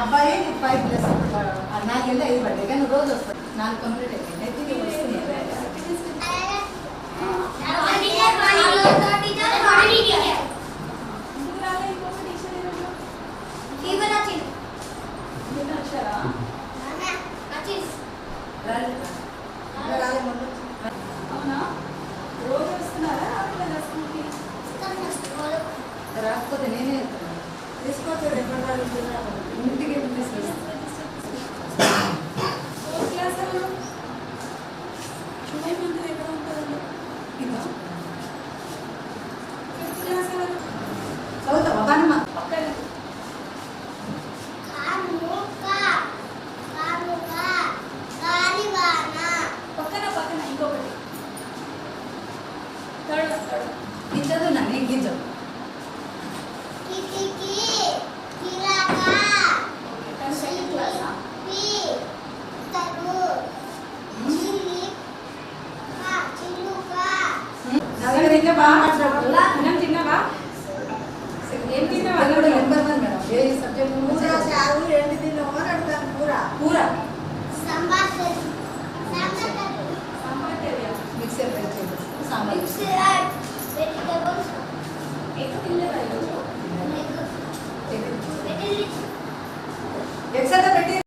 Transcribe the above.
అబ్బాయి five plus నాలుగేళ్ళు ఐదు పడ్డాయి. కానీ రోజు వస్తాయి నాలుగు కంప్లీట్ అయిపోయింది ఎత్తికి రాలేదు లేకపోతే నేనే తీసుకోవచ్చు ఇంటికి వెళ్ళి తీసుకొస్తాను. ఇంతదు నా నేను గింజలు ನಗರ ತಿನ್ನವಾ ಮೇಡಮ್ ತಿನ್ನವಾ ಏನು ತಿನ್ನವಾ ನಗರ ನಂಬರ್ ಬಂದ ಮೇಡಮ್ ಏ ಸಬ್ಜೆಕ್ಟ್ ಮೂರು ಸಾರು ಎರಡು ದಿನ ಓಡಾಡ್ತಾರೆ ಪೂರ ಪೂರ ಸಾಂಬಾರ್ ಸಾಂಬಾರ್ ತರಿಯಾ ಮಿಕ್ಸರ್ ಬೆಚ್ಚು ಸಾಂಬಾರ್ ಮಿಕ್ಸರ್ ವೆಜಿಟೇಬಲ್ಸ್ एक ತಿನ್ನಲೇ ಇಲ್ಲ एक एक एक